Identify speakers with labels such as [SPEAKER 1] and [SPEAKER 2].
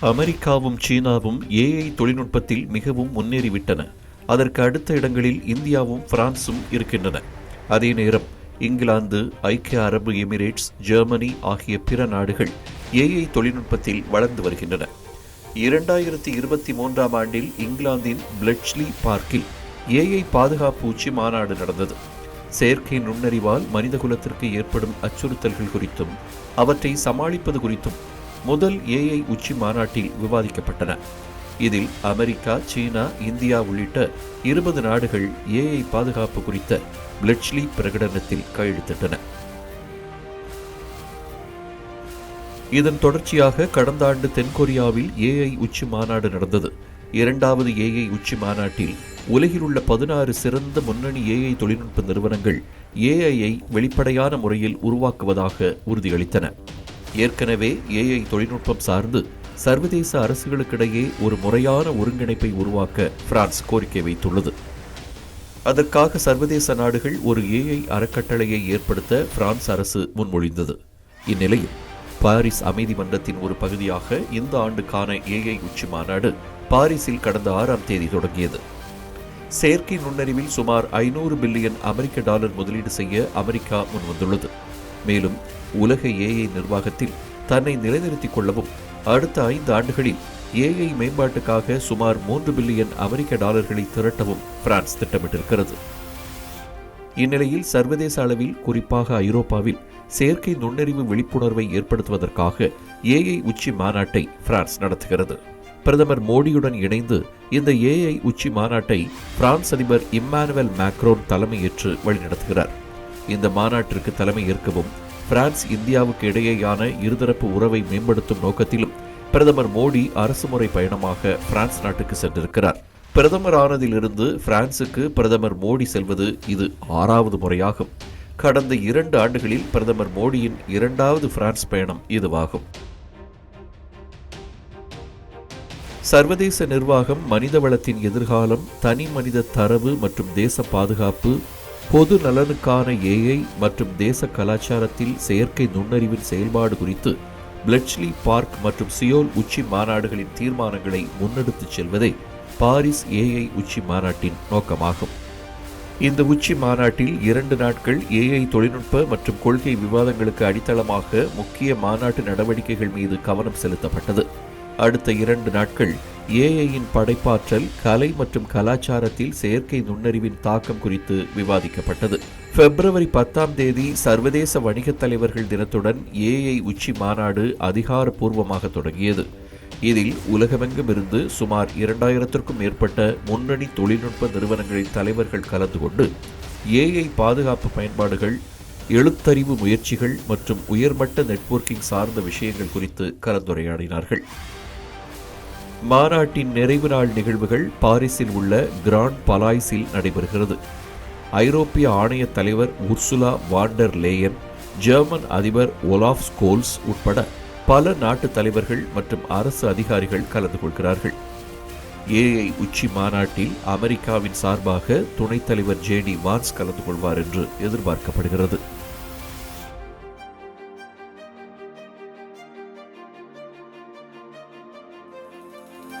[SPEAKER 1] அமெரிக்காவும் சீனாவும் ஏஐ தொழில்நுட்பத்தில் மிகவும் முன்னேறிவிட்டன. அதற்கு அடுத்த இடங்களில் இந்தியாவும் பிரான்சும் இருக்கின்றன. அதே நேரம் இங்கிலாந்து ஐக்கிய அரபு எமிரேட்ஸ் ஜெர்மனி ஆகிய பிற நாடுகள் ஏஐ தொழில்நுட்பத்தில் வளர்ந்து வருகின்றன. இரண்டாயிரத்தி இருபத்தி மூன்றாம் ஆண்டில் இங்கிலாந்தின் பிளட்ச்லி பார்க்கில் ஏஐ பாதுகாப்பு உச்சி மாநாடு நடந்தது. செயற்கை நுண்ணறிவால் மனிதகுலத்திற்கு ஏற்படும் அச்சுறுத்தல்கள் குறித்தும் அவற்றை சமாளிப்பது குறித்தும் முதல் ஏஐ உச்சி மாநாட்டில் விவாதிக்கப்பட்டன. இதில் அமெரிக்கா சீனா இந்தியா உள்ளிட்ட இருபது நாடுகள் ஏஐ பாதுகாப்பு குறித்த பிளட்ச்லி பிரகடனத்தில் கையெழுத்திட்டன. இதன் தொடர்ச்சியாக கடந்த ஆண்டு தென்கொரியாவில் ஏஐ உச்சி மாநாடு நடந்தது. இரண்டாவது ஏஐ உச்சி மாநாட்டில் உலகில் உள்ள பதினாறு சிறந்த முன்னணி ஏஐ தொழில்நுட்ப நிறுவனங்கள் ஏஐயை வெளிப்படையான முறையில் உருவாக்குவதாக உறுதியளித்தன. ஏற்கனவே ஏஐ தொழில்நுட்பம் சார்ந்து சர்வதேச அரசுகளுக்கிடையே ஒரு முறையான ஒருங்கிணைப்பை உருவாக்க பிரான்ஸ் கோரிக்கை வைத்துள்ளது. அதற்காக சர்வதேச நாடுகள் ஒரு ஏஐ அறக்கட்டளையை ஏற்படுத்த பிரான்ஸ் அரசு முன்மொழிந்தது. இந்நிலையில் பாரிஸ் அமைதி மன்றத்தின் ஒரு பகுதியாக இந்த ஆண்டுக்கான ஏஐ உச்சி மாநாடு பாரிஸில் கடந்த ஆறாம் தேதி தொடங்கியது. செயற்கை நுண்ணறிவில் சுமார் ஐநூறு பில்லியன் அமெரிக்க டாலர் முதலீடு செய்ய அமெரிக்கா முன்வந்துள்ளது. மேலும் உலக ஏஐ நிர்வாகத்தில் தன்னை நிலைநிறுத்திக் கொள்ளவும் அடுத்த ஐந்து ஆண்டுகளில் ஏஐ மேம்பாட்டுக்காக சுமார் மூன்று பில்லியன் அமெரிக்க டாலர்களை திரட்டவும் பிரான்ஸ் திட்டமிட்டிருக்கிறது. இந்நிலையில் சர்வதேச அளவில் குறிப்பாக ஐரோப்பாவில் செயற்கை நுண்ணறிவு விழிப்புணர்வை ஏற்படுத்துவதற்காக ஏஐ உச்சி மாநாட்டை பிரான்ஸ் நடத்துகிறது. பிரதமர் மோடியுடன் இணைந்து இந்த ஏஐ உச்சி மாநாட்டை பிரான்ஸ் அதிபர் இம்மானுவல் மேக்ரோன் தலைமையேற்று வழிநடத்துகிறார். இந்த மாநாட்டிற்கு தலைமை ஏற்கவும் பிரான்ஸ் இந்தியாவுக்கு இடையேயான இருதரப்பு உறவை மேம்படுத்தும் நோக்கத்திலும் பிரதமர் மோடி அரசுமுறை பயணமாக பிரான்ஸ் நாட்டுக்கு சென்றிருக்கிறார். பிரதமர் ஆனதிலிருந்து பிரான்சுக்கு பிரதமர் மோடி செல்வது இது ஆறாவது முறையாகும். கடந்த இரண்டு ஆண்டுகளில் பிரதமர் மோடியின் இரண்டாவது பிரான்ஸ் பயணம் இதுவாகும். சர்வதேச நிர்வாகம் மனித வளத்தின் எதிர்காலம் தனி மனித தரவு மற்றும் தேச பாதுகாப்பு பொது நலனுக்கான ஏஐ மற்றும் தேச கலாச்சாரத்தில் செயற்கை நுண்ணறிவின் செயல்பாடு குறித்து பிளட்ச்லி பார்க் மற்றும் சியோல் உச்சி மாநாடுகளின் தீர்மானங்களை முன்னெடுத்துச் செல்வதே பாரிஸ் ஏஐ உச்சி மாநாட்டின் நோக்கமாகும். இந்த உச்சி மாநாட்டில் இரண்டு நாட்கள் ஏஐ தொழில்நுட்ப மற்றும் கொள்கை விவாதங்களுக்கு அடித்தளமாக முக்கிய மாநாட்டு நடவடிக்கைகள் மீது கவனம் செலுத்தப்பட்டது. அடுத்த இரண்டு நாட்கள் ஏஐயின் படைப்பாற்றல் கலை மற்றும் கலாச்சாரத்தில் செயற்கை நுண்ணறிவின் தாக்கம் குறித்து விவாதிக்கப்பட்டது. பிப்ரவரி பத்தாம் தேதி சர்வதேச வணிகத் தலைவர்கள் தினத்துடன் ஏஐ உச்சி மாநாடு அதிகாரப்பூர்வமாக தொடங்கியது. இதில் உலகமெங்கும் இருந்து சுமார் இரண்டாயிரத்திற்கும் மேற்பட்ட முன்னணி தொழில்நுட்ப நிறுவனங்களின் தலைவர்கள் கலந்து கொண்டு ஏஐ பாதுகாப்பு பயன்பாடுகள் எழுத்தறிவு முயற்சிகள் மற்றும் உயர்மட்ட நெட்வொர்க்கிங் சார்ந்த விஷயங்கள் குறித்து கலந்துரையாடினார்கள். மாநாட்டின் நிறைவு நாள் நிகழ்வுகள் பாரிஸில் உள்ள கிராண்ட் பலாய்ஸில் நடைபெறுகிறது. ஐரோப்பிய ஆணைய தலைவர் Ursula von der Leyen German அதிபர் ஒலாஃப் ஸ்கோல்ஸ் உட்பட பல நாட்டு தலைவர்கள் மற்றும் அரசு அதிகாரிகள் கலந்து கொள்கிறார்கள். ஏஐ உச்சி மாநாட்டில் அமெரிக்காவின் சார்பாக துணைத் தலைவர் ஜேடி வான்ஸ் கலந்து கொள்வார் என்று எதிர்பார்க்கப்படுகிறது.